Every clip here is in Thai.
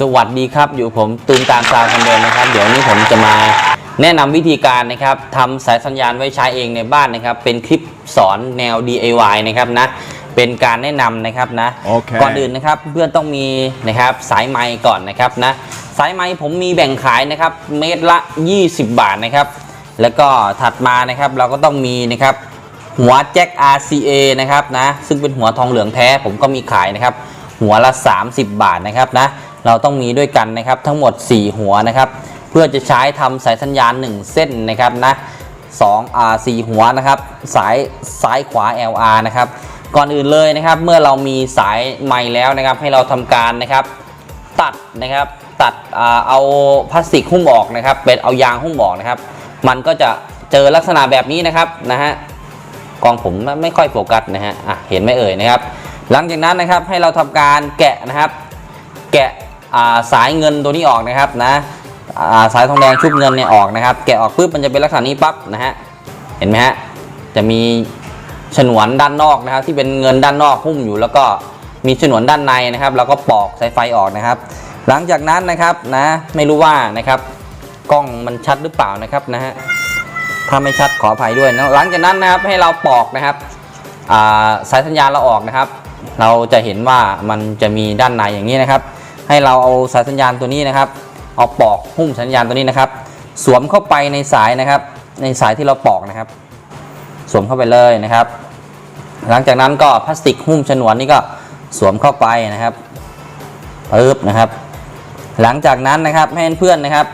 สวัสดีครับ อยู่ผมตูมตามซาวคนเดิมนะครับ เดี๋ยวนี้ผมจะมาแนะนำวิธีการนะครับทำสายสัญญาณไว้ใช้เองในบ้านนะครับ เป็นคลิปสอนแนว DIY นะครับนะเป็นการแนะนำนะครับนะโอเคก่อนอื่นนะครับเพื่อนต้องมีนะครับสายไมค์ก่อนนะครับนะสายไมค์ผมมีแบ่งขายนะครับเมตรละ 20 บาทนะครับ แล้วก็ถัดมานะครับเราก็ต้องมีนะครับหัวแจ็ค RCA นะครับนะซึ่งเป็นหัวทองเหลืองแท้ผมก็มีขายนะครับหัวละ 30 บาทนะครับนะ เราต้องมีด้วยกันนะครับทั้งหมด 4 หัวนะครับ เพื่อจะใช้ทำสายสัญญาณ 1 เส้นนะครับนะ2 R 4หัวนะครับ สายซ้ายขวา LR นะครับ ก่อนอื่นเลยนะครับ เมื่อเรามีสายไม้แล้วนะครับ ให้เราทำการนะครับ ตัดนะครับตัดเอาพลาสติกหุ้มออกนะครับ เป็นเอายางหุ้มออกนะครับ มันก็จะเจอลักษณะแบบนี้นะครับนะฮะกองผมไม่ค่อยโฟกัสนะฮะอะเห็นไหมเอ่ยนะครับ หลังจากนั้นนะครับให้เราทำการแกะนะครับ แกะ สายเงินตัวนี้ออกนะครับนะาสายทองแดงชุบเงินเนี่ยออกนะครับ แกะออกปุ๊บมันจะเป็นลักษณะนี้ปั๊บนะฮะเห็นไหมฮะจะมีฉนวนด้านนอกนะครับ ที่เป็นเงินด้านนอกหุ้มอยู่ แล้วก็มีฉนวนด้านในนะครับ แล้วก็ปอกสายไฟออกนะครับ หลังจากนั้นนะครับนะไม่รู้ว่านะครับกล้องมันชัดหรือเปล่านะครับนะฮะถ้าไม่ชัดขออภัยด้วยนะหลังจากนั้นนะครับให้เราปอกนะครับาสายสัญญาณเราออกนะครับ เราจะเห็นว่ามันจะมีด้านในอย่างนี้นะครับ ให้เราเอาสายสัญญาณตัวนี้นะครับ เอาปอกหุ้มสัญญาณตัวนี้นะครับ สวมเข้าไปในสายนะครับ ในสายที่เราปอกนะครับ สวมเข้าไปเลยนะครับ หลังจากนั้นก็พลาสติกหุ้มฉนวนนี่ก็สวมเข้าไปนะครับปึ๊บนะครับ หลังจากนั้นนะครับให้เพื่อนๆนะครับ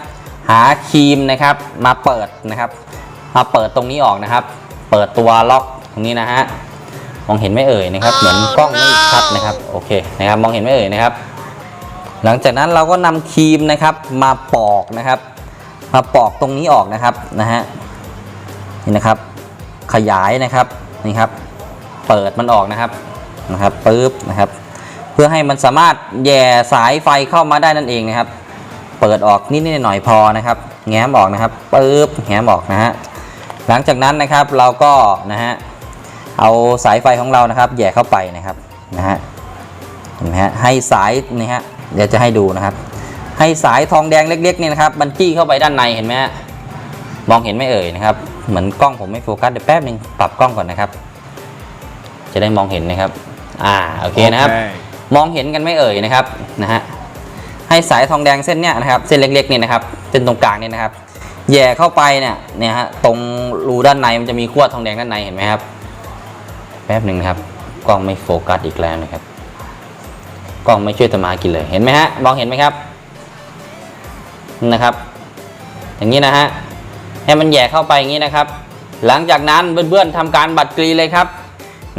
หาครีมนะครับ มาเปิดนะครับมาเปิดตรงนี้ออกนะครับ เปิดตัวล็อกตรงนี้นะฮะมองเห็นไม่เอ่ยนะครับ เหมือนกล้องไม่ชัดนะครับ โอเคนะครับ มองเห็นไม่เอ่ยนะครับ หลังจากนั้นเราก็นำครีมนะครับมาปอกนะครับ มาปอกตรงนี้ออกนะครับนะฮะนี่นะครับขยายนะครับนี่ครับ เปิดมันออกนะครับนะครับปึ๊บนะครับ เพื่อให้มันสามารถแย่สายไฟเข้ามาได้นั่นเองนะครับ เปิดออกนิดๆหน่อยพอนะครับ แง้มออกนะครับปึ๊บแง้มออกนะฮะหลังจากนั้นนะครับเราก็นะฮะเอาสายไฟของเรานะครับแย่เข้าไปนะครับนะฮะเห็นไหมฮะให้สายนี่ฮะ เดี๋ยวจะให้ดูนะครับ ให้สายทองแดงเล็กๆเนี่ยนะครับมันจี้เข้าไปด้านในเห็นไหมฮะมองเห็นไหมเอ่ยนะครับ เหมือนกล้องผมไม่โฟกัสเดี๋ยวแป๊บนึงปรับกล้องก่อนนะครับ จะได้มองเห็นนะครับ อ่าโอเคนะครับ มองเห็นกันไหม่เอ่ยนะครับนะฮะให้สายทองแดงเส้นเนี้ยนะครับ เส้นเล็กๆเนี่ยนะครับเส้นตรงกลางเนี่ยนะครับแย่เข้าไปเนี่ยเนี่ยฮะตรงรูด้านในมันจะมีขั้วทองแดงด้านในเห็นไหมครับ แป๊บหนึ่งนะครับกล้องไม่โฟกัสอีกแล้วนะครับ กล้องไม่ช่วยตมากินเลยเห็นไหมฮะมองเห็นไหมครับนะครับ อย่างนี้นะฮะให้มันแย่เข้าไปอย่างนี้นะครับ หลังจากนั้นเพื่อนๆทำการบัดกรีเลยครับ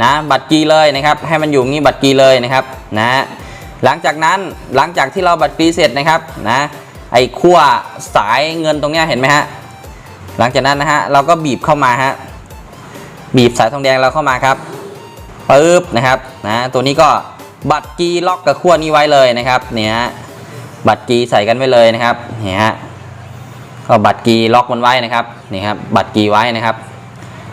นะบัตรกีเลยนะครับ ให้มันอยู่งี้บัตรกีเลยนะครับนะหลังจากนั้นหลังจากที่เราบัตรกีเสร็จนะครับนะไอ้ขั้วสายเงินตรงเนี้ยเห็นไหมฮะหลังจากนั้นนะฮะเราก็บีบเข้ามาฮะบีบสายทองแดงเราเข้ามาครับปึ๊บนะครับนะตัวนี้ก็ บัตรกีล็อกกับขั้วนี้ไว้เลยนะครับเนี่ยฮะบัตรกีใส่กันไว้เลยนะครับเนี่ยฮะก็บัตรกีล็อกมันไว้นะครับนี่ครับบัตรกีไว้นะครับ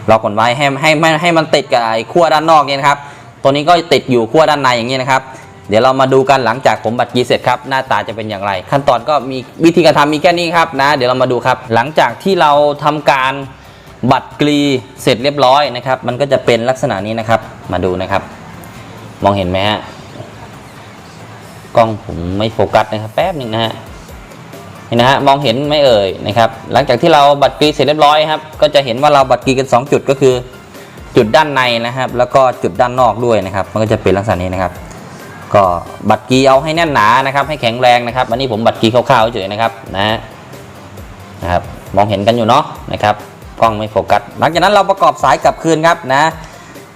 ล็อกมันไว้ให้ให้ให้ให้มันติดกับไอ้ขั้วด้านนอกเนี่ยนะครับ ตัวนี้ก็ติดอยู่ขั้วด้านในอย่างนี้นะครับ เดี๋ยวเรามาดูกันหลังจากผมบัตรกีเสร็จครับหน้าตาจะเป็นอย่างไร ขั้นตอนก็มีวิธีการทำมีแค่นี้ครับนะ เดี๋ยวเรามาดูครับ หลังจากที่เราทำการบัตรกรีเสร็จเรียบร้อยนะครับ มันก็จะเป็นลักษณะนี้นะครับ มาดูนะครับ มองเห็นไหมฮะ กล้องผมไม่โฟกัสนะครับแป๊บหนึ่งนะฮะนี่นะฮะมองเห็นไม่เอ่ยนะครับ หลังจากที่เราบัตรกรีเสร็จเรียบร้อยครับก็จะเห็นว่าเราบัตรกรีกัน 2 จุดก็คือจุดด้านในนะครับ แล้วก็จุดด้านนอกด้วยนะครับ มันก็จะเป็นลักษณะนี้นะครับ ก็บัตรกรีเอาให้แน่นหนานะครับ ให้แข็งแรงนะครับอันนี้ผมบัตรกรีคร่าวๆเฉยๆนะครับนะนะครับมองเห็นกันอยู่เนาะนะครับกล้องไม่โฟกัสหลังจากนั้นเราประกอบสายกลับคืนครับนะ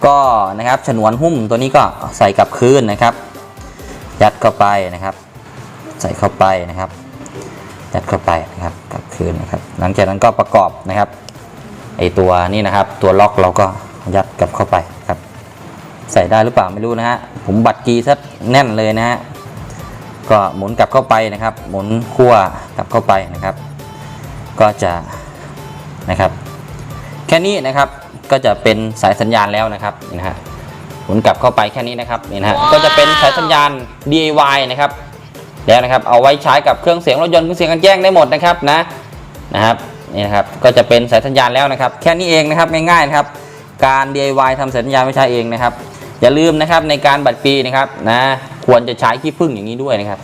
ก็นะครับฉนวนหุ้มตัวนี้ก็ใส่กลับคืนนะครับ ยัดเข้าไปนะครับ ใส่เข้าไปนะครับยัดเข้าไปนะครับกลับคืนนะครับ หลังจากนั้นก็ประกอบนะครับไอตัวนี้นะครับ ตัวล็อกเราก็ยัดกลับเข้าไปครับ ใส่ได้หรือเปล่าไม่รู้นะฮะผมบัตรกีซะแน่นเลยนะฮะก็หมุนกลับเข้าไปนะครับ หมุนขั้วกลับเข้าไปนะครับ ก็จะนะครับ แค่นี้นะครับก็จะเป็นสายสัญญาณแล้วนะครับนะฮะ มุนกลับเข้าไปแค่นี้นะครับนี่นะฮะก็จะเป็นสายสัญญาณ DIY นะครับแล้วนะครับเอาไว้ใช้กับเครื่องเสียงรถยนต์เครื่องเสียงกันแจ้งได้หมดนะครับนะนะครับนี่นะครับก็จะเป็นสายสัญญาณแล้วนะครับ แค่นี้เองนะครับง่ายๆนะครับ การ DIY ทำสายสัญญาณไว้ใช้เองนะครับ อย่าลืมนะครับในการบัดปีนะครับนะควรจะใช้ขี้ผึ้งอย่างนี้ด้วยนะครับ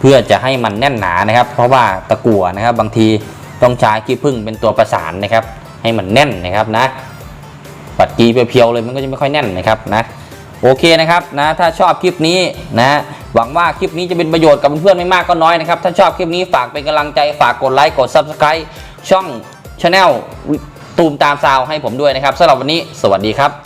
เพื่อจะให้มันแน่นหนานะครับ เพราะว่าตะกั่วนะครับบางทีต้องใช้ขี้ผึ้งเป็นตัวประสานนะครับ ให้มันแน่นนะครับนะ ปัดกีเพียวๆเลยมันก็จะไม่ค่อยแน่นนะครับนะโอเคนะครับนะถ้าชอบคลิปนี้นะหวังว่าคลิปนี้จะเป็นประโยชน์กับเพื่อนๆไม่มากก็น้อยนะครับถ้าชอบคลิปนี้ฝากเป็นกำลังใจฝากกดไลค์กด Subscribe ช่องช anel ตูมตามซาวให้ผมด้วยนะครับสำหรับวันนี้ สวัสดีครับ